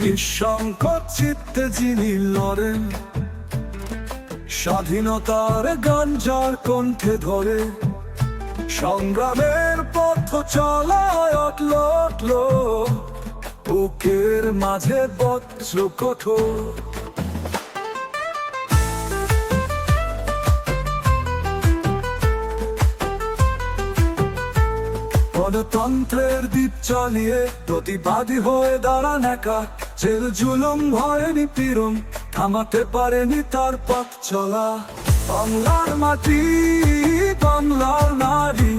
নিঃসংকট চিত্তে যিনি লড়েন, স্বাধীনতার গান যার কণ্ঠে ধরে, সংগ্রামের পথ চলায় অটল অটল বুকের মাঝে বজ্র কঠোর। গণতন্ত্রের দ্বীপ চালিয়ে প্রতিবাদী হয়ে দাঁড়ান একা জেল জুলুম থামাতে পারেনি তার পথ চলা। বাংলার মাটি, বাংলার নারী,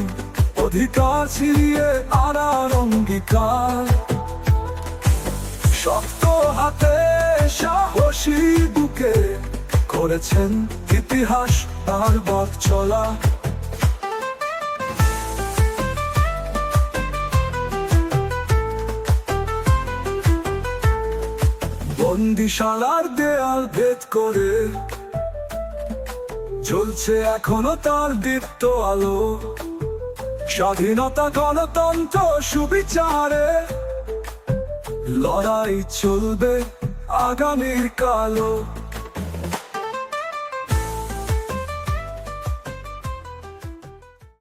অধিকার ছিড়িয়ে আনার অঙ্গীকার। শক্ত হাতে সাহসী বুকে করেছেন ইতিহাস তার পথ চলা। বন্দিশালার দেয়াল ভেদ করে চলছে এখনও তার দীপ্ত আলো। স্বাধীনতা, গণতন্ত্র, সুবিচারে লড়াই চলবে আগামীর কালো।